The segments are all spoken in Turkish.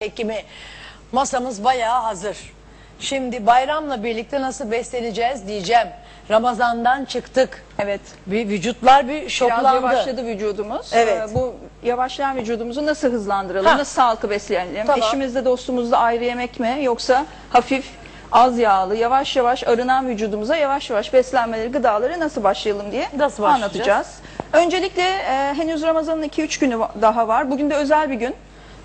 Ekimi masamız bayağı hazır. Şimdi bayramla birlikte nasıl besleneceğiz diyeceğim. Ramazandan çıktık. Evet. Bir vücutlar bir Biraz şoklandı. yavaşladı vücudumuz. Evet. Ee, bu yavaşlayan vücudumuzu nasıl hızlandıralım? Ha. Nasıl sağlıklı besleyelim? Tamam. Eşimizle dostumuzla ayrı yemek mi? Yoksa hafif az yağlı, yavaş yavaş arınan vücudumuza yavaş yavaş beslenmeleri, gıdaları nasıl başlayalım diye Nasıl anlatacağız. Öncelikle e, henüz Ramazan'ın 2-3 günü daha var. Bugün de özel bir gün.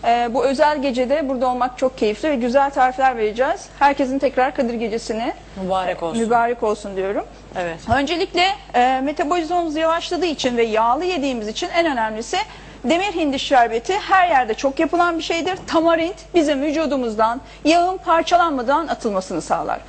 E, bu özel gecede burada olmak çok keyifli ve güzel tarifler vereceğiz. Herkesin tekrar Kadir Gecesi'ni Mübarek olsun. mübarek olsun diyorum. Evet. Öncelikle e, metabolizmamız yavaşladığı için ve yağlı yediğimiz için en önemlisi demir hindi şerbeti her yerde çok yapılan bir şeydir. Tamarint bizim vücudumuzdan yağın parçalanmadan atılmasını sağlar.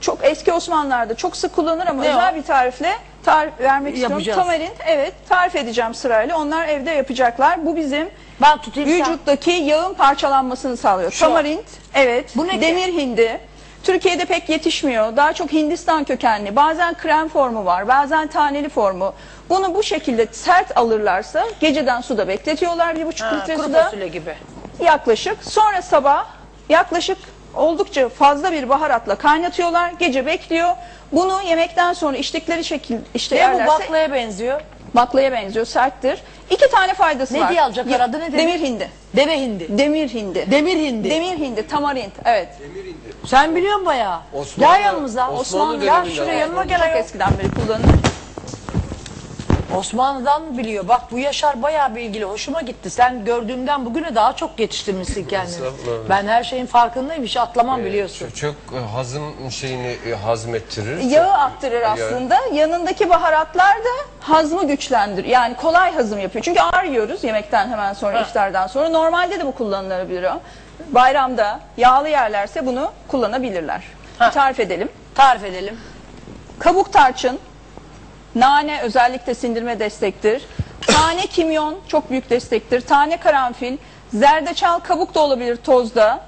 Çok eski Osmanlılar'da çok sık kullanılır ama Ne özel o? bir tarifle tarif vermek istiyorum. Yapacağız. Tamarint evet tarif edeceğim sırayla. Onlar evde yapacaklar. Bu bizim Ben tutayım sen. vücuttaki yağın parçalanmasını sağlıyor. Şu. Tamarint, evet. Bu ne ki? demir hindi. Türkiye'de pek yetişmiyor. Daha çok Hindistan kökenli. Bazen krem formu var, bazen taneli formu. Bunu bu şekilde sert alırlarsa geceden suda bekletiyorlar. Bir buçuk Ha, litre kuru suda fasulye gibi. yaklaşık. Sonra sabah yaklaşık oldukça fazla bir baharatla kaynatıyorlar. Gece bekliyor. Bunu yemekten sonra içtikleri şekilde işte Ne bu yerlerse baklaya benziyor? baklaya benziyor, serttir. İki tane faydası Ne var. diye alacaklar? Ya- Adı nedir? Demir hindi. Deve hindi. Demir hindi. Demir hindi. Demir hindi, tamarint. Evet. Sen biliyorsun bayağı. Osmanlı- gel yanımıza. Osmanlı Osmanlı gel şuraya yanıma gel. Çok ayol. eskiden beri kullanılır. Osmanlı'dan biliyor. Bak bu Yaşar bayağı bilgili. Hoşuma gitti. Sen gördüğümden bugüne daha çok yetiştirmişsin kendini. Estağfurullah. Ben her şeyin farkındayım. Hiç atlamam Ee, biliyorsun. Çok, çok e, hazım şeyini e, hazmettirir. Yağı arttırır aslında. Yanındaki baharatlar da hazmı güçlendirir. Yani kolay hazım yapıyor. Çünkü ağır yiyoruz yemekten hemen sonra, Ha. iftardan sonra. Normalde de bu kullanılabilir o. Bayramda yağlı yerlerse bunu kullanabilirler. Ha. Tarif edelim. Tarif edelim. Kabuk tarçın, nane özellikle sindirme destektir. Tane kimyon çok büyük destektir. Tane karanfil, zerdeçal kabuk da olabilir tozda.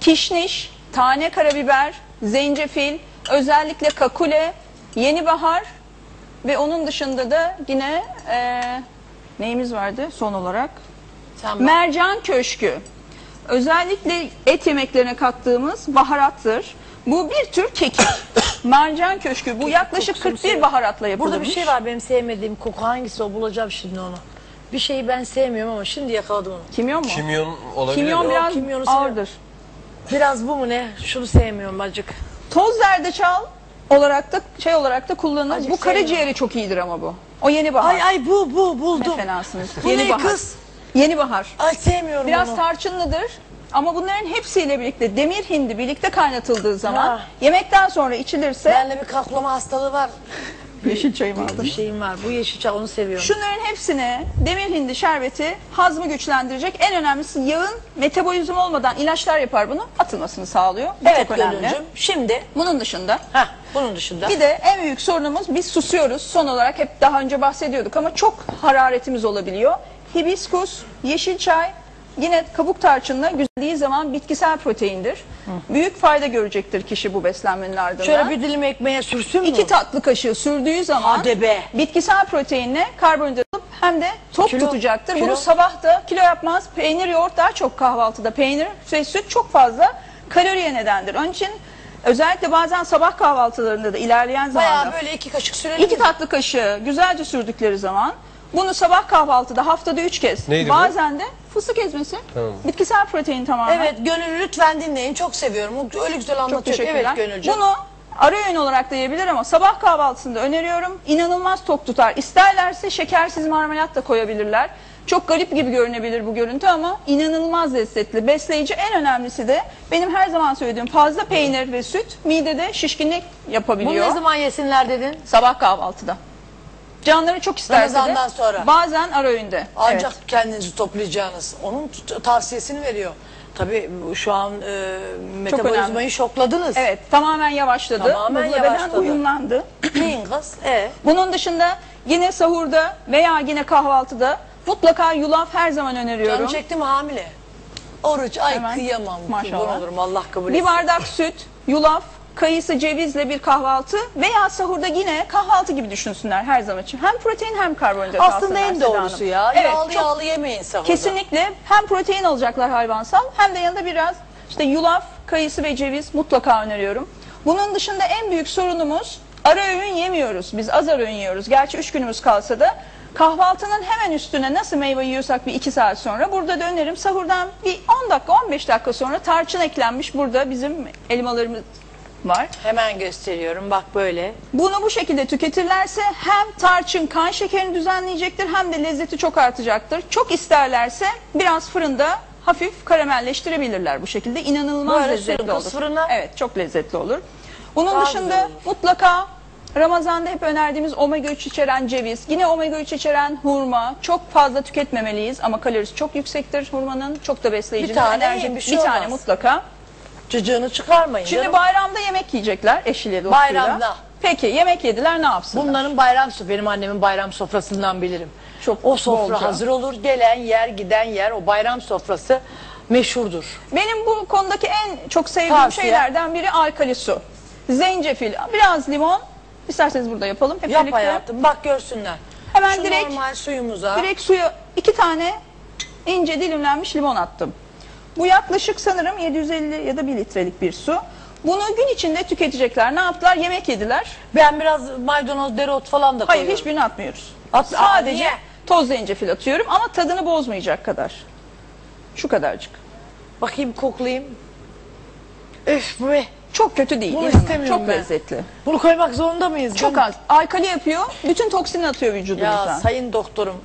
Kişniş, tane karabiber, zencefil, özellikle kakule, yeni bahar ve onun dışında da yine eee, neyimiz vardı son olarak? Bak. Mercan köşkü. Özellikle et yemeklerine kattığımız baharattır. Bu bir tür kekik. Mercan köşkü. Bu yaklaşık kokusunu 41 seviyorum. baharatla yapılmış. Burada bir şey var benim sevmediğim koku. Hangisi o? Bulacağım şimdi onu. Bir şeyi ben sevmiyorum ama şimdi yakaladım onu. Kimyon mu? Kimyon olabilir Kimyon mi? biraz kimyonu ağırdır. Biraz bu mu ne? Şunu sevmiyorum acık. Toz zerdeçal olarak da şey olarak da kullanılır. Acık bu karaciğeri çok iyidir ama bu. O yeni bahar. Ay ay bu bu Ne buldum. fenasınız. Bu yeni ne bahar. kız? Yeni bahar. Ay sevmiyorum Biraz onu. tarçınlıdır. Ama bunların hepsiyle birlikte demir hindi birlikte kaynatıldığı zaman Ha. yemekten sonra içilirse Benle bir kaklama hastalığı var. yeşil çayımı aldım. Bir şeyim var. Bu yeşil çay onu seviyorum. Şunların hepsine demir hindi şerbeti hazmı güçlendirecek. En önemlisi yağın metabolizm olmadan ilaçlar yapar bunu atılmasını sağlıyor. Bu evet çok önemli. Gönülcüm. Şimdi Bunun dışında heh, bunun dışında. bir de en büyük sorunumuz biz susuyoruz. Son olarak hep daha önce bahsediyorduk ama çok hararetimiz olabiliyor. Hibiskus, yeşil çay, yine kabuk tarçınla güzelliği zaman bitkisel proteindir. Büyük fayda görecektir kişi bu beslenmenin ardından. Şöyle bir dilim ekmeğe sürsün mü? İki tatlı kaşığı sürdüğü zaman Hadi be. bitkisel proteinle karbonhidrat alıp hem de tok Kilo- tutacaktır. kilo- Bunu sabah da kilo yapmaz. Peynir, yoğurt daha çok kahvaltıda. Peynir ve süt çok fazla kaloriye nedendir. Onun için özellikle bazen sabah kahvaltılarında da ilerleyen Bayağı zamanda böyle iki kaşık sürelim. iki tatlı kaşığı güzelce sürdükleri zaman bunu sabah kahvaltıda haftada üç kez Neydi bu? bazen de fıstık ezmesi Tamam. bitkisel protein tamamen. Evet Gönül lütfen dinleyin. Çok seviyorum. O öyle güzel Çok anlatıyor. teşekkürler. Evet Gönülcüm. Bunu ara öğün olarak da yiyebilir ama sabah kahvaltısında öneriyorum. İnanılmaz tok tutar. İsterlerse şekersiz marmelat da koyabilirler. Çok garip gibi görünebilir bu görüntü ama inanılmaz lezzetli. Besleyici en önemlisi de benim her zaman söylediğim fazla peynir ve süt midede şişkinlik Bunu yapabiliyor. ne zaman yesinler dedin? Sabah kahvaltıda. Canları çok isterse Ramazandan de sonra. bazen ara öğünde. Ancak Evet. kendinizi toplayacağınız. Onun t- tavsiyesini veriyor. Tabii bu- şu an e, metabolizmayı önemli. şokladınız. Evet tamamen yavaşladı. Tamamen beden yavaşladı. uyumlandı. Neyin kız? E, Bunun dışında yine sahurda veya yine kahvaltıda mutlaka yulaf her zaman öneriyorum. canım çekti mi hamile? Oruç ay Hemen. kıyamam. Maşallah. Olurum Allah kabul Bir etsin. bardak süt, yulaf, kayısı, cevizle bir kahvaltı veya sahurda yine kahvaltı gibi düşünsünler her zaman için. Hem protein hem karbonhidrat Aslında alsınlar en Seda doğrusu Hanım. ya. Evet, yağlı çok yağlı yemeyin sahurda. Kesinlikle hem protein alacaklar hayvansal hem de yanında biraz işte yulaf, kayısı ve ceviz mutlaka öneriyorum. Bunun dışında en büyük sorunumuz ara öğün yemiyoruz. Biz az ara öğün yiyoruz. Gerçi 3 günümüz kalsa da kahvaltının hemen üstüne nasıl meyve yiyorsak bir 2 saat sonra burada da önerim sahurdan bir 10 dakika 15 dakika sonra tarçın eklenmiş burada bizim elmalarımız var. Hemen gösteriyorum bak böyle. Bunu bu şekilde tüketirlerse hem tarçın kan şekerini düzenleyecektir hem de lezzeti çok artacaktır. Çok isterlerse biraz fırında hafif karamelleştirebilirler bu şekilde. İnanılmaz Böyle lezzetli olur. fırına. Evet çok lezzetli olur. Bunun Daha dışında mutlaka Ramazan'da hep önerdiğimiz omega 3 içeren ceviz, yine omega 3 içeren hurma çok fazla tüketmemeliyiz ama kalorisi çok yüksektir hurmanın. Çok da besleyici. Bir tane enerji- yiyin, bir şey bir tane olmaz. mutlaka. Cıcığını çıkarmayın Şimdi canım. bayramda yemek yiyecekler eşiyle dostuyla. Bayramda. Peki yemek yediler ne yapsınlar? Bunların bayram sofrası, benim annemin bayram sofrasından bilirim. Çok o sofra bolca. hazır olur, gelen yer, giden yer, o bayram sofrası meşhurdur. Benim bu konudaki en çok sevdiğim Tavsiye. şeylerden biri alkali su. Zencefil, biraz limon. İsterseniz burada yapalım. Hep Yap birlikte. hayatım, bak görsünler. Hemen Şu direkt- normal suyumuza. Direkt suya iki tane ince dilimlenmiş limon attım. Bu yaklaşık sanırım 750 ya da 1 litrelik bir su. Bunu gün içinde tüketecekler. Ne yaptılar? Yemek yediler. Ben biraz maydanoz, dereot falan da Hayır koyuyorum. hiçbirini atmıyoruz. At- Sadece niye? toz zencefil atıyorum ama tadını bozmayacak kadar. Şu kadarcık. Bakayım koklayayım. Üf be. Çok kötü değil. Bunu istemiyorum Çok ben. lezzetli. Bunu koymak zorunda mıyız? Çok canım? az. Alkali yapıyor. Bütün toksini atıyor Ya vücudumuzdan. sayın doktorum.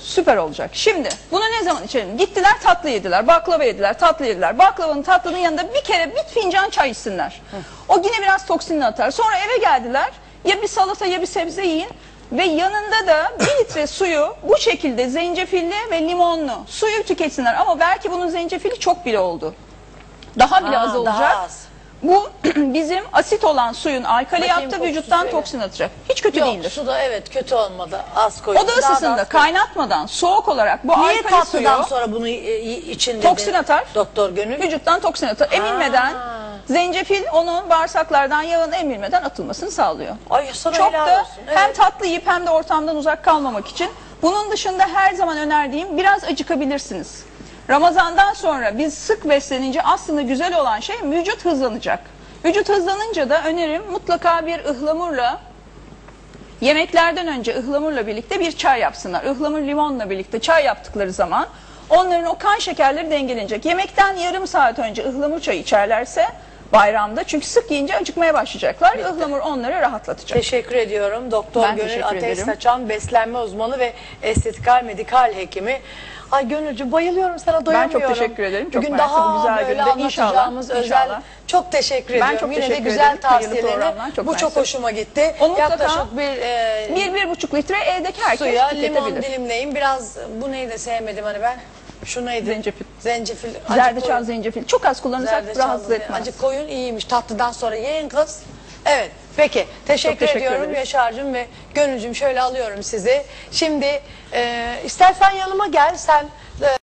Süper olacak. Şimdi bunu ne zaman içelim? Gittiler tatlı yediler, baklava yediler, tatlı yediler. Baklavanın tatlının yanında bir kere bir fincan çay içsinler. O yine biraz toksinini atar. Sonra eve geldiler. Ya bir salata ya bir sebze yiyin. Ve yanında da bir litre suyu bu şekilde zencefilli ve limonlu suyu tüketsinler. Ama belki bunun zencefili çok bile oldu. Daha bile Aa, az daha olacak. az. Bu bizim asit olan suyun alkali Bakayım yaptı kokusu vücuttan şöyle. toksin atacak. Hiç kötü Yok değildir. su da evet kötü olmadı. Az koydum. O da ısısında az kaynatmadan soğuk olarak bu Niye alkali tatlıdan suyu sonra bunu e, için dedi? Toksin atar. Doktor Gönül. vücuttan toksin atar. Emilmeden zencefil onun bağırsaklardan yağın emilmeden atılmasını sağlıyor. Ay sana Çok helal da olsun. hem Evet. tatlı yiyip hem de ortamdan uzak kalmamak için. Bunun dışında her zaman önerdiğim biraz acıkabilirsiniz. Ramazandan sonra biz sık beslenince aslında güzel olan şey vücut hızlanacak. Vücut hızlanınca da önerim mutlaka bir ıhlamurla Yemeklerden önce ıhlamurla birlikte bir çay yapsınlar. Ihlamur limonla birlikte çay yaptıkları zaman onların o kan şekerleri dengelenecek. Yemekten yarım saat önce ıhlamur çayı içerlerse bayramda çünkü sık yiyince acıkmaya başlayacaklar. Ihlamur onları rahatlatacak. Teşekkür ediyorum. Doktor Ben Gönül Ateş ederim. Saçan beslenme uzmanı ve estetikal medikal hekimi. Ay Gönülcü bayılıyorum sana doyamıyorum. teşekkür ederim. Çok Bugün mersi bu daha güzel böyle günde. İnşallah, anlatacağımız özel. inşallah. Çok teşekkür Ben ediyorum. çok Yine de teşekkür güzel ederim. Tavsiyelerini. çok Bu çok hoşuma gitti. O mutlaka Yaklaşık bir e, Bir, bir buçuk litre evdeki herkes suya limon dilimleyin. Biraz bu neydi sevmedim hani ben. Şu neydi? Zencefil. Zencefil. Acı Zerdeçal, koyun. zencefil. Çok az kullanırsak Zerdeçal, rahatsız etmez. Acı koyun iyiymiş. Tatlıdan sonra yiyin kız. Evet. Peki. Teşekkür, Çok teşekkür ediyorum ederiz. Yaşar'cığım ve Gönülcüm şöyle alıyorum sizi. Şimdi e, istersen yanıma gel. Sen e,